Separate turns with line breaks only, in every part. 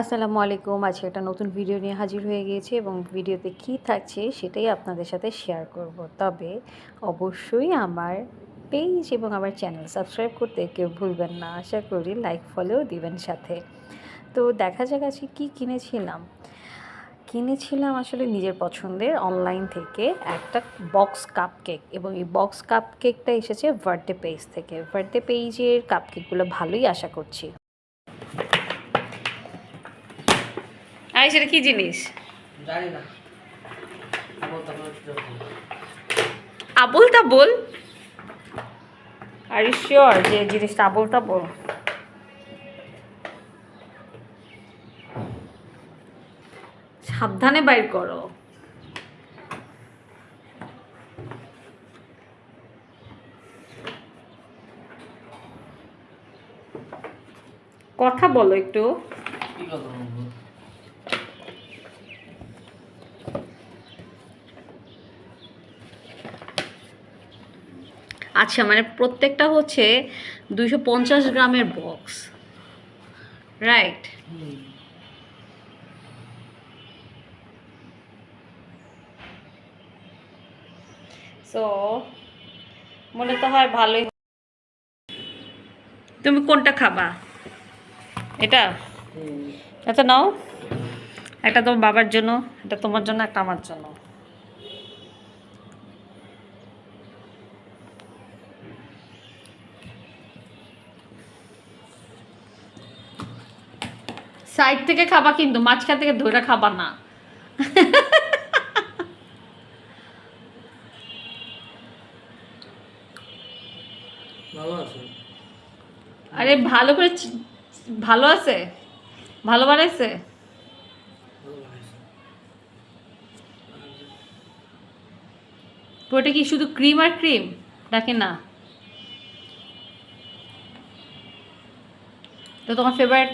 আসসালামু আলাইকুম। আজকে একটা নতুন ভিডিও নিয়ে হাজির হয়ে গিয়েছি এবং ভিডিওতে কী থাকছে সেটাই আপনাদের সাথে শেয়ার করব। তবে অবশ্যই আমার পেজ এবং আমার চ্যানেল সাবস্ক্রাইব করতে কেউ ভুলবেন না। আশা করি লাইক ফলোও দিবেন সাথে। তো দেখা যাক আজকে কী কিনেছিলাম। কিনেছিলাম আসলে নিজের পছন্দের অনলাইন থেকে একটা বক্স কাপ কেক এবং এই বক্স কাপ কেকটা এসেছে বার্থডে পেজ থেকে। বার্থডে পেজের কাপ কেকগুলো ভালোই আশা করছি। আর সেটা কি জিনিস?
জানি না
আবল তাবল আর শিওর যে জিনিসটা আবল তাবল সাবধানে বাইর করো। কথা বলো একটু
কি কথা বলব
আচ্ছা মানে প্রত্যেকটা হচ্ছে দুইশো পঞ্চাশ গ্রামের বক্স। রাইট সো মনে তো হয় ভালোই তুমি কোনটা খাবা? এটা? এটা নাও। একটা তোমার বাবার জন্য এটা তোমার জন্য একটা আমার জন্য। সাইড থেকে খাবা কিন্তু মাঝখান থেকে ধরে খাবা না। আরে ভালো করে ভালো আছে? ভালো বানাইছে? পুরোটা কি শুধু ক্রিম আর ক্রিম নাকি না? তো তোমার ফেভারিট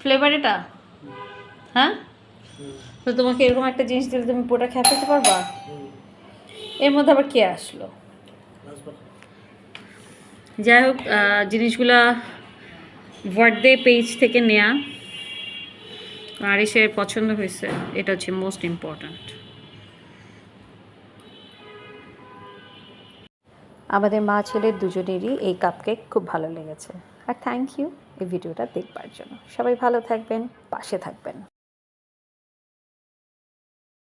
ফ্লেভার এটা? হ্যাঁ? তো তোমাকে এরকম একটা জিনিস দিলে তুমি পুরোটা খেয়ে ফেলতে পারবা? এর মধ্যে আবার কে আসলো? যাই হোক জিনিসগুলা বার্থডে পেজ থেকে নেয়া। আর এসে পছন্দ হয়েছে। এটা হচ্ছে মোস্ট ইম্পর্ট্যান্ট আমাদের মা ছেলের দুজনেরই এই কাপকেক খুব ভালো লেগেছে। আর থ্যাংক ইউ ভিডিওটা দেখবার জন্য। সবাই ভালো থাকবেন পাশে থাকবেন।